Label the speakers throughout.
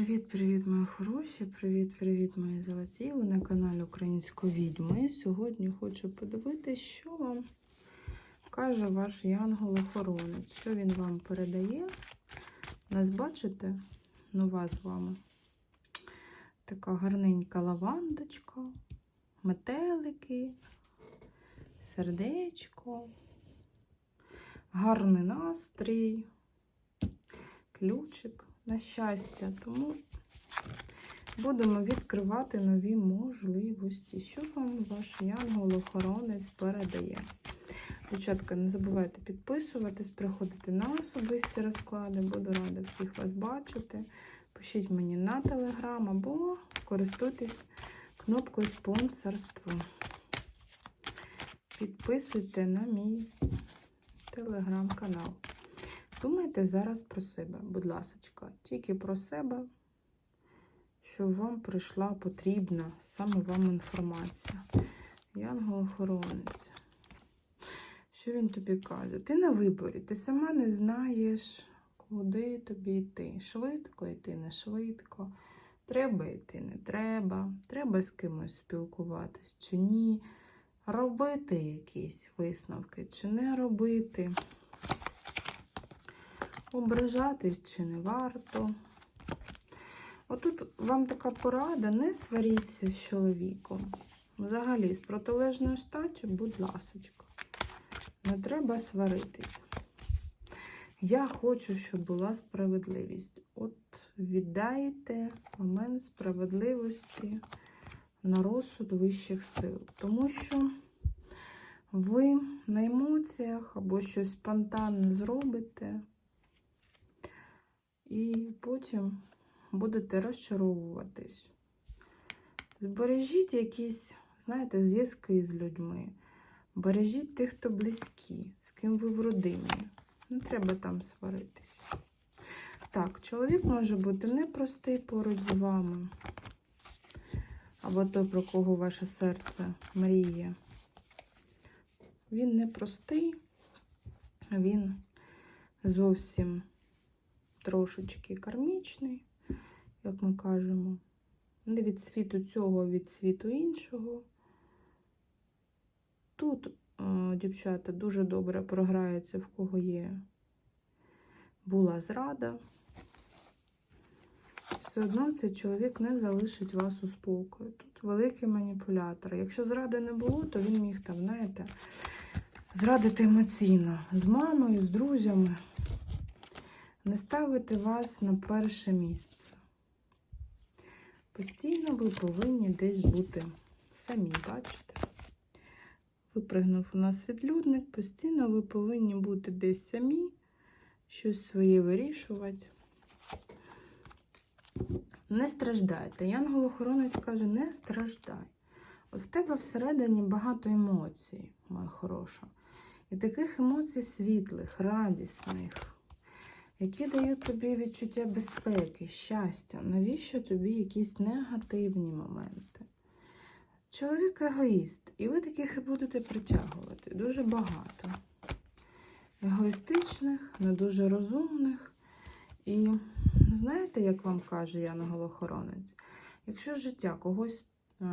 Speaker 1: Привіт-привіт, мої хороші! Привіт-привіт, мої золоті! Ви на каналі Української відьми. Сьогодні хочу подивитися, що вам каже ваш янгол-охоронець. Що він вам передає. Нас бачите? Нова з вами. Така гарненька лавандочка, метелики, сердечко, гарний настрій, ключик на щастя. Тому будемо відкривати нові можливості. Що вам ваш янгол-охоронець передає? Дівчатка, не забувайте підписуватись, приходити на особисті розклади. Буду рада всіх вас бачити. Пишіть мені на телеграм або користуйтесь кнопкою спонсорства. Підписуйте на мій телеграм-канал. Думайте зараз про себе, будь ласка, тільки про себе, щоб вам прийшла потрібна саме вам інформація. Янгол-охоронець. Що він тобі каже? Ти на виборі, ти сама не знаєш, куди тобі йти. Швидко йти, не швидко. Треба йти, не треба. Треба з кимось спілкуватись чи ні. Робити якісь висновки, чи не робити. Ображатись чи не варто. Отут вам така порада, не сваріться з чоловіком. Взагалі, з протилежною статтю, будь ласочка. Не треба сваритись. Я хочу, щоб була справедливість. От віддайте момент справедливості на розсуд вищих сил. Тому що ви на емоціях або щось спонтанне зробите, і потім будете розчаровуватись. Збережіть якісь, знаєте, зв'язки з людьми. Бережіть тих, хто близькі, з ким ви в родині. Не треба там сваритись. Так, чоловік може бути непростий поруч з вами. Або той, про кого ваше серце мріє. Він непростий, він зовсім трошечки кармічний, як ми кажемо. Не від світу цього, а від світу іншого. Тут, о, дівчата, дуже добре програється, в кого є. Була зрада. Все одно цей чоловік не залишить вас у спокою. Тут великий маніпулятор. Якщо зради не було, то він міг там, знаєте, зрадити емоційно з мамою, з друзями не ставити вас на перше місце. Постійно ви повинні десь бути самі, бачите? Випригнув у нас відлюдник, постійно ви повинні бути десь самі, щось своє вирішувати. Не страждайте. Янгол-охоронець каже, не страждай. От в тебе всередині багато емоцій, моя хороша. І таких емоцій світлих, радісних які дають тобі відчуття безпеки, щастя. Навіщо тобі якісь негативні моменти? Чоловік егоїст, і ви таких і будете притягувати дуже багато. Егоїстичних, не дуже розумних. І знаєте, як вам каже Янгол-охоронець? Якщо життя когось е,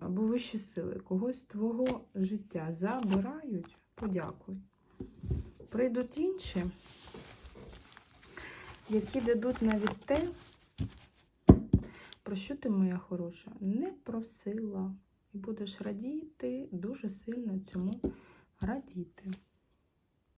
Speaker 1: або вищі сили, когось твого життя забирають, подякуй. Прийдуть інші які дадуть навіть те, про що ти, моя хороша, не просила. І будеш радіти, дуже сильно цьому радіти.